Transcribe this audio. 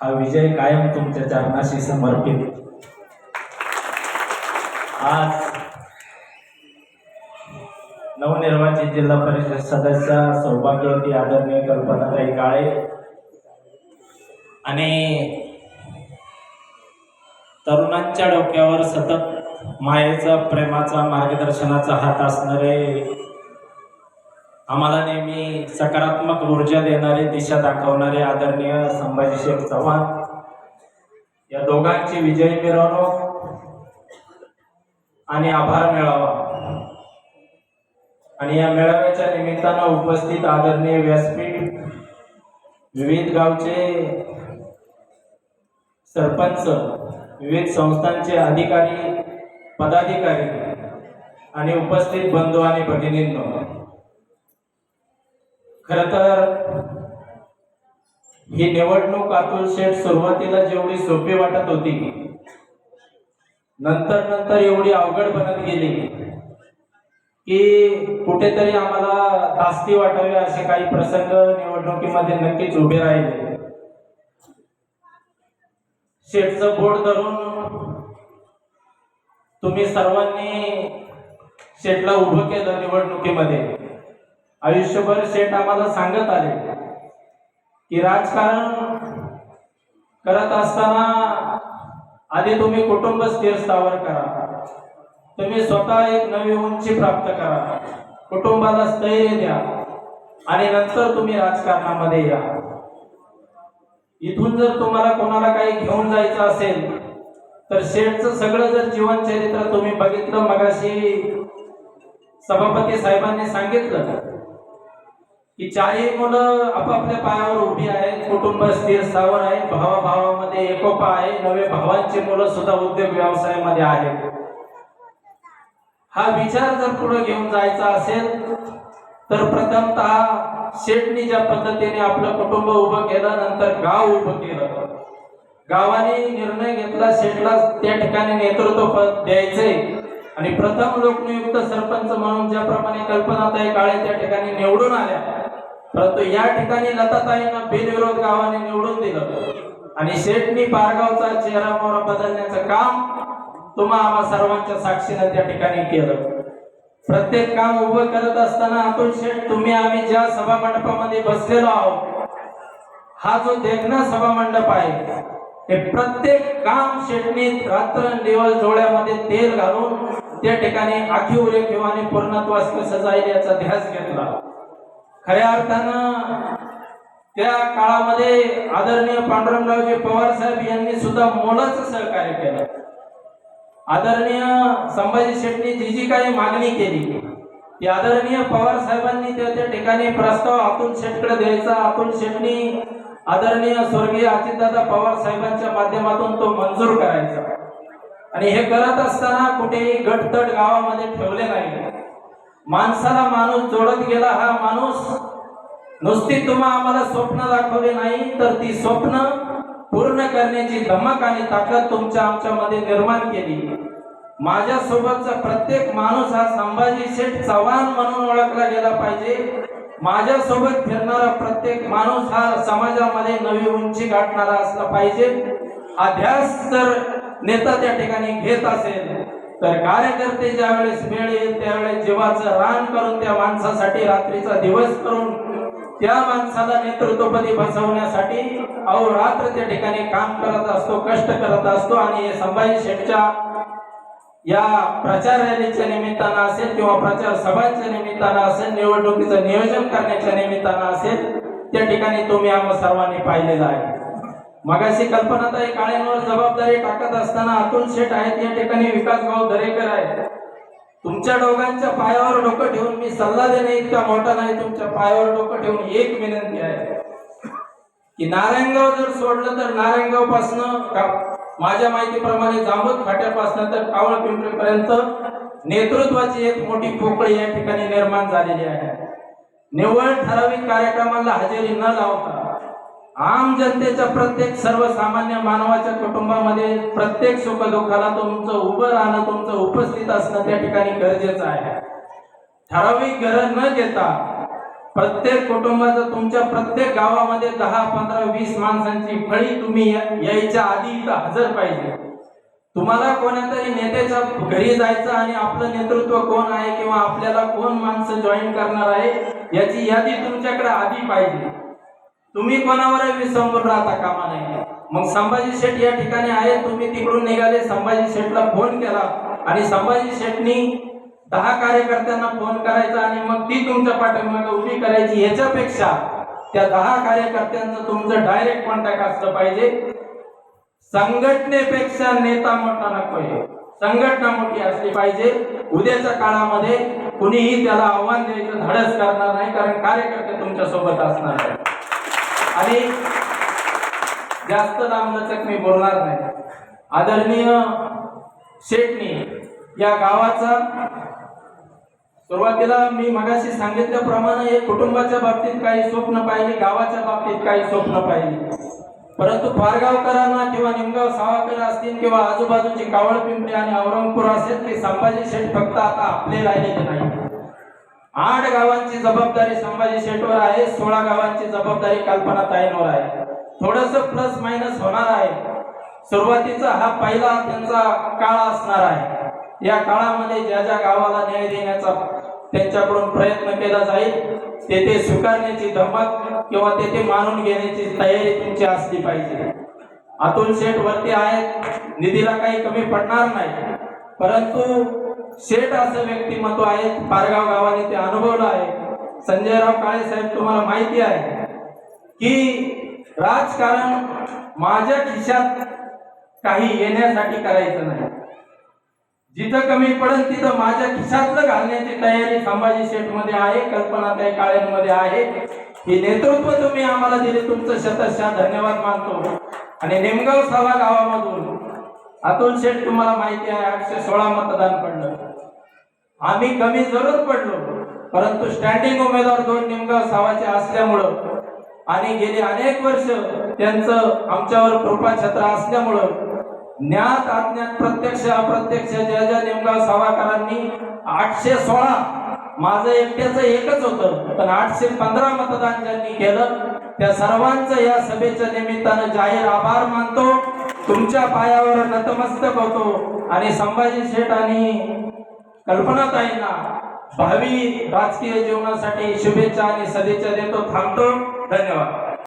हा विजय कायम तुमच्या चरणाशी समर्पित. आज नवनिर्वाचित जिल्हा परिषद सदस्य सौभाग्यवती आदरणीय कल्पनाताई काळे आणि तरुणांच्या डोक्यावर सतत मायेचा प्रेमाचा मार्गदर्शनाचा हात असणारे आम्हाला नेहमी सकारात्मक ऊर्जा देणारे दिशा दाखवणारे आदरणीय संभाजी शेख चव्हाण. या दोघांची विजयी मिरवणूक आणि आभार मेळावा. आणि या मेळाव्याच्या निमित्तानं उपस्थित आदरणीय व्यासपीठ विविध गावचे सरपंच विविध संस्थांचे अधिकारी पदाधिकारी आणि उपस्थित बंधू आणि भगिनींनो खर तर ही निवडणूक अतुल शेठ सुरुवातीला जेवढी सोपी वाटत होती नंतर नंतर एवढी अवघड बनत गेली की कुठेतरी आम्हाला धास्ती वाटावी असे काही प्रसंग निवडणुकीमध्ये नक्कीच उभे राहिले. शेठचं बोट धरून तुम्ही सर्वांनी शेठला उभं केलं निवडणुकीमध्ये. आयुष्यभर शेठ आम्हाला सांगत आले की राजकारण करत असताना आधी तुम्ही कुटुंब स्थिर स्थावर करा. तुम्ही स्वतः एक नवी उंची प्राप्त करा. कुटुंबाला स्थैर्य द्या आणि नंतर तुम्ही राजकारणामध्ये या. इथून जर तुम्हाला कोणाला काही घेऊन जायचं असेल तर शेठचं सगळं जर जीवनचरित्र तुम्ही बघितलं मगाशी सभापती साहेबांनी सांगितलं की चारही मुलं आपापल्या पायावर उभी आहेत कुटुंब स्थिर स्थावर आहे भावाभावामध्ये एकोपा आहे नवे भावांची मुलं सुद्धा उद्योग व्यवसायामध्ये आहेत. हा विचार जर पुढे घेऊन जायचा असेल तर प्रथमतः शेठनी ज्या पद्धतीने आपलं कुटुंब उभं केलं नंतर गाव उभं केलं. गावाने निर्णय घेतला शेठला त्या ठिकाणी नेतृत्व पद द्यायचे. आणि प्रथम लोकनियुक्त सरपंच म्हणून ज्याप्रमाणे कल्पनाताई काळे त्या ठिकाणी निवडून आल्या परंतु या ठिकाणी लताताईंना बिनविरोध गावाने निवडून दिलं. आणि शेठनी पारगावचा चेहरा मोहरा बदलण्याचं काम तुम्हा आम्हा सर्वांच्या साक्षीनं त्या ठिकाणी केलं. प्रत्येक काम उभं करत असताना अतुल शेठ तुम्ही आम्ही ज्या सभा मंडपामध्ये बसलेलो आहोत हा जो देखना सभा मंडप आहे हे प्रत्येक काम शेटणी रात्र दिवस डोळ्यामध्ये तेल घालून त्या ठिकाणी आखीव रेखीव आणि पूर्णत्वास कसं जाईल याचा ध्यास घेतला. खऱ्या अर्थानं त्या काळामध्ये आदरणीय पांडुरंगरावजी पवार साहेब यांनी सुद्धा मोलाच सहकार्य केलं. आदरणीय संभाजी शेट्टी जी जी काही मागणी केली ती आदरणीय पवार साहेबांनी त्या त्या ठिकाणी प्रस्ताव अतुल शेटकडे द्यायचा अतुल शेट्टी आदरणीय स्वर्गीय अजितदादा पवार साहेबांच्या माध्यमातून तो मंजूर करायचा. आणि हे करत असताना कुठेही गटतट गावामध्ये ठेवले नाही. माणसाला माणूस जोडत गेला हा माणूस नुसती तुम्हा आम्हाला स्वप्न दाखवली नाही तर ती स्वप्न पूर्ण करण्याची धमक आणि ताकद तुमच्या आमच्यामध्ये निर्माण केली. माझ्या सोबतचा प्रत्येक माणूस हा संभाजी शेठ चव्हाण म्हणून ओळखला गेला पाहिजे. माझ्या सोबत फिरणारा प्रत्येक माणूस हा समाजामध्ये नवी उंची गाठणारा असला पाहिजे. अभ्यास तर जर नेता त्या ठिकाणी घेत असेल. तर कार्यकर्ते ज्या वेळेस वेळ येईल त्यावेळेस जीवाचं रान करून त्या माणसासाठी रात्रीचा दिवस करून त्या माणसाला नेतृत्वपदी बसवण्यासाठी अहोरात्र त्या ठिकाणी काम करत असतो कष्ट करत असतो आणि संभाजी शेठच्या या प्रचार रॅलीच्या निमित्तानं असेल किंवा प्रचार सभांच्या निमित्तानं असेल निवडणुकीचं नियोजन करण्याच्या निमित्तानं असेल त्या ठिकाणी तुम्ही आम्हा सर्वांनी पाहिलेलं आहे. मगाशी कल्पनाताई काळ्यांवर जबाबदारी टाकत असताना अतुल शेठ आहेत या ठिकाणी विकास भाऊ दरेकर आहेत. तुमच्या दोघांच्या पायावर डोकं ठेवून मी सल्ला देणे इतका मोठा नाही तुमच्या पायावर डोकं ठेवून एक विनंती आहे. की नारायणगाव जर सोडलं तर नारायणगाव पासनं माझ्या माहितीप्रमाणे जांबूत फाट्यापासून तर कावळ पिंपरीपर्यंत नेतृत्वाची एक मोठी पोकळी या ठिकाणी निर्माण झालेली आहे. निव्वळ ठराविक कार्यक्रमाला हजेरी न लावता आम जनतेच्या प्रत्येक सर्वसामान्य मानवाच्या कुटुंबामध्ये प्रत्येक सुखदुःखाला तुमचं उभं राहणं तुमचं उपस्थित असणं त्या ठिकाणी गरजेचं आहे. ठराविक गरज न घेता प्रत्येक कुटुंबाचं तुमच्या प्रत्येक गावामध्ये दहा पंधरा वीस माणसांची फळी तुम्ही यायच्या आधी इथं हजर पाहिजे. तुम्हाला कोणातरी नेत्याच्या घरी जायचं आणि आपलं नेतृत्व कोण आहे किंवा आपल्याला कोण माणसं जॉईन करणार आहे याची यादी तुमच्याकडे आधी पाहिजे. तुम्ही कोणावर विसंबून राहता? कामा नाही मग संभाजी शेठ या ठिकाणी आहे तुम्ही तिकडून निघाले. संभाजी शेठला फोन केला. आणि संभाजी शेठनी दहा कार्यकर्त्यांना फोन करायचा आणि मग ती तुमच्या पाठीमागे उभी करायची याच्यापेक्षा त्या दहा कार्यकर्त्यांचं तुमचं डायरेक्ट कॉन्टॅक्ट असलं पाहिजे. संघटनेपेक्षा नेता मोठा नकोय. संघटना मोठी असली पाहिजे. उद्याच्या काळामध्ये कुणीही त्याला आव्हान द्यायचं धडस करणार नाही कारण कार्यकर्ते तुमच्यासोबत असणार आहे आणि जास्त लांबलचक मी बोलणार नाही. आदरणीय शेटणी या गावाचा सुरुवातीला मी मगाशी सांगितल्याप्रमाणे हे कुटुंबाच्या बाबतीत काही स्वप्न पाहिजे गावाच्या बाबतीत काही स्वप्न पाहिजे परंतु पारगावकरांना किंवा निमगाव सावाकर असतील किंवा आजूबाजूची कावळ पिंपरी आणि औरंगपूर असेल ते संभाजी शेठ फक्त आता आपले राहिलेले नाही. आठ गावांची जबाबदारी संभाजी शेठवर आहे सोळा गावांची जबाबदारी कल्पना ताईंवर आहे. थोडस प्लस मायनस होणार आहे. सुरुवातीचा हा पहिला त्यांचा काळ असणार आहे. या काळामध्ये ज्या ज्या गावाला न्याय देण्याचा त्यांच्याकडून प्रयत्न केला जाईल तेथे स्वीकारण्याची धमक किंवा तेथे मानून घेण्याची तयारी तुमची असली पाहिजे. अतुल शेठ वरती आहेत निधीला काही कमी पडणार नाही. परंतु शेठ असं व्यक्तिमत्व आहे पारगाव गावाने ते अनुभवलं आहे. संजयराव काळे साहेब तुम्हाला माहिती आहे की राजकारण माझ्या खिशात काही येण्यासाठी करायचं नाही. जिथं कमी पडेल तिथं माझ्या खिशातलं घालण्याची तयारी संभाजी शेठमध्ये आहे कल्पनाताई काळेंमध्ये आहे. हे नेतृत्व तुम्ही आम्हाला दिले. तुमचं शतशः धन्यवाद मानतो. आणि निमगाव सभा गावामधून अतुल शेठ तुम्हाला माहिती आहे आठशे सोळा मतदान पडलं. आम्ही कमी जरूर पडलो परंतु स्टँडिंग उमेदवार दोन निमगाव सावाचे असल्यामुळं आणि गेली अनेक वर्ष त्यांचं आमच्यावर कृपा छत्र असल्यामुळं ज्ञात अज्ञात प्रत्यक्ष अप्रत्यक्ष ज्या ज्या निमगाव सावाकरांनी आठशे सोळा माझं एकट्याचं एकच होतं पण आठशे पंधरा मतदान ज्यांनी केलं त्या सर्वांचं या सभेच्या निमित्तानं जाहीर आभार मानतो. तुमच्या पायावर नतमस्तक होतो. आणि संभाजी शेठ आणि कल्पनाताईंना भावी राजकीय जीवनासाठी शुभेच्छा आणि सदिच्छा देतो. थांबतो. धन्यवाद.